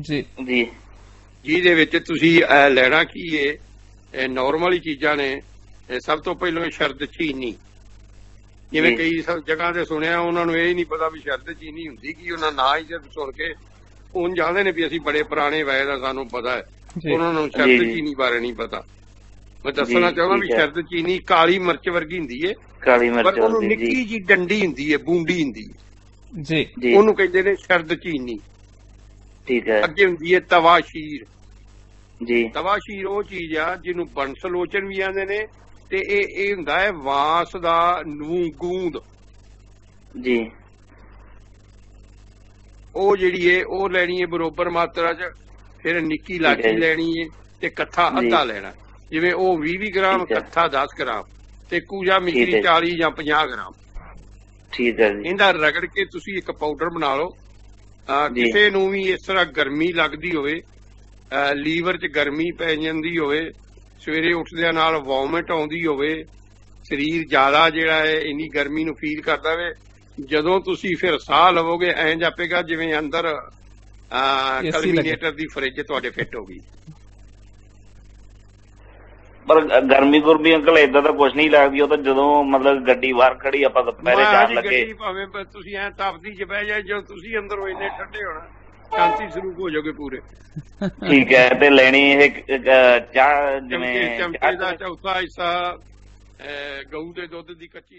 ਜੀ। ਜੀ। ਜਿਹਦੇ ਵਿੱਚ ਤੁਸੀਂ ਲੈਣਾ ਕੀ ਏ? ਇਹ ਨਾਰਮਲ ਹੀ ਚੀਜ਼ਾਂ ਨੇ। ਇਹ ਸਭ ਤੋਂ ਪਹਿਲਾਂ ਸ਼ਰਦ ਚੀਨੀ। ਜਿਵੇਂ। ਕਈ ਸਭ ਜਗ੍ਹਾ ਤੇ ਸੁਣਿਆ ਉਹਨਾਂ ਨੂੰ ਇਹ ਹੀ ਨਹੀਂ ਪਤਾ ਵੀ ਸ਼ਰਦ ਚੀਨੀ ਹੁੰਦੀ ਕੀ ਉਹਨਾਂ ਨਾਂ ਹੀ ਜਦ ਸੁਣ ਕੇ ਉਹ ਜਾਣਦੇ ਨੇ ਵੀ ਅਸੀਂ ਬੜੇ ਪੁਰਾਣੇ ਵੈਦ ਆ ਸਾਨੂੰ ਪਤਾ ਹੈ। ਉਹਨਾਂ ਨੂੰ ਸ਼ਰਦ। ਚੀਨੀ ਬਾਰੇ ਨਹੀਂ ਪਤਾ। ਮੈਂ ਦੱਸਣਾ ਚਾਹੁੰਦਾ ਵੀ। ਸ਼ਰਦ ਚੀਨੀ ਕਾਲੀ ਮਿਰਚ ਵਰਗੀ ਹੁੰਦੀ ਏ। ਕਾਲੀ ਮਿਰਚ ਪਰ ਉਹਨੂੰ ਹੁੰਦੀ ਜੀ। ਨਿੱਕੀ ਜੀ ਡੰਡੀ ਹੁੰਦੀ ਏ ਬੂੰਡੀ ਹੁੰਦੀ ਏ। ਜੀ। ਜੀ। ਉਹਨੂੰ ਕਹਿੰਦੇ ਨੇ ਸ਼ਰਦ ਚੀਨੀ। ਠੀਕ ਹੈ ਅੱਗੇ ਹੁੰਦੀ ਏ ਤਵਾਸ਼ੀਰ ਜੀ ਤਵਾਸ਼ੀਰ ਉਹ ਚੀਜ਼ ਆ ਜਿਹਨੂੰ ਬੰਸਲੋਚਨ ਵੀ ਆਂਦੇ ਨੇ ਤੇ ਇਹ ਇਹ ਹੁੰਦਾ ਹੈ ਵਾਂਸ ਦਾ ਨੂੰ ਗੂੰਦ ਜੀ ਉਹ ਜਿਹੜੀ ਏ ਉਹ ਲੈਣੀ ਏ ਬਰੋਬਰ ਮਾਤਰਾ 'ਚ ਫਿਰ ਨਿੱਕੀ ਹੈ ਜੀ। ਲੈਣੀ ਏ ਤੇ ਕੱਥਾ। ਅੱਧਾ ਲੈਣਾ ਜਿਵੇਂ ਉਹ 20 20 ਗ੍ਰਾਮ ਹੈ। ਕੱਥਾ 10 ਗ੍ਰਾਮ ਤੇ ਕੂਜਾ ਮਿਸ਼ਰੀ ਹੈ। 40 ਜਾਂ 50 ਗ੍ਰਾਮ ਠੀਕ ਹੈ ਜੀ ਇਹਦਾ ਰਗੜ ਕੇ ਤੁਸੀਂ ਇੱਕ ਪਾਊਡਰ ਬਣਾ ਲਓ। ਕਿਸੇ ਨੂੰ ਵੀ ਇਸ ਤਰ੍ਹਾਂ ਗਰਮੀ ਲੱਗਦੀ ਹੋਵੇ ਲੀਵਰ 'ਚ ਗਰਮੀ ਪੈ ਜਾਂਦੀ ਹੋਵੇ ਸਵੇਰੇ ਉੱਠਦਿਆਂ ਨਾਲ ਵੋਮਿਟ ਆਉਂਦੀ ਹੋਵੇ ਸਰੀਰ ਜ਼ਿਆਦਾ ਜਿਹੜਾ ਹੈ ਇੰਨੀ ਗਰਮੀ ਨੂੰ ਫੀਲ ਕਰਦਾ ਹੋਵੇ ਜਦੋਂ ਤੁਸੀਂ ਫਿਰ ਸਾਹ ਲਵੋਗੇ ਐਂ ਜਾਪੇਗਾ ਜਿਵੇਂ ਅੰਦਰ ਕਲਮੀਨੇਟਰ ਦੀ ਫ੍ਰਿਜ ਤੁਹਾਡੇ ਫਿੱਟ ਹੋ ਗਈ। ਪਰ ਗਰਮੀ ਗੁਰਮੀ ਅੰਕਲ ਇਦਾਂ ਤਾਂ ਕੁਝ ਨਹੀਂ ਲੱਗਦੀ ਉਹ ਤਾਂ ਜਦੋਂ ਮਤਲਬ ਗੱਡੀ ਬਾਹਰ ਖੜੀ ਆਪਾਂ ਦੁਪਹਿਰੇ ਜਾਣ ਲੱਗੇ। ਗੱਡੀ ਭਾਵੇਂ ਬ- ਤੁਸੀਂ ਐਂ ਤਪਦੀ 'ਚ ਬਹਿ ਜਾਏ ਜਦੋਂ ਤੁਸੀਂ ਅੰਦਰ ਹੋ ਇੰਨੇ ਠੰਡੇ ਹੋਣਾ ਸ਼ਾਂਤੀ ਸਰੂਪ ਹੋ ਜਾਓਗੇ ਪੂਰੇ। ਠੀਕ ਹੈ ਤੇ ਲੈਣੀ ਇਹ ਚਾਹ ਜਿਵੇਂ ਚਮਚੇ ਦਾ ਚੌਥਾ ਹਿੱਸਾ ਗਊ ਦੇ ਦੁੱਧ ਦੀ ਕੱਚੀ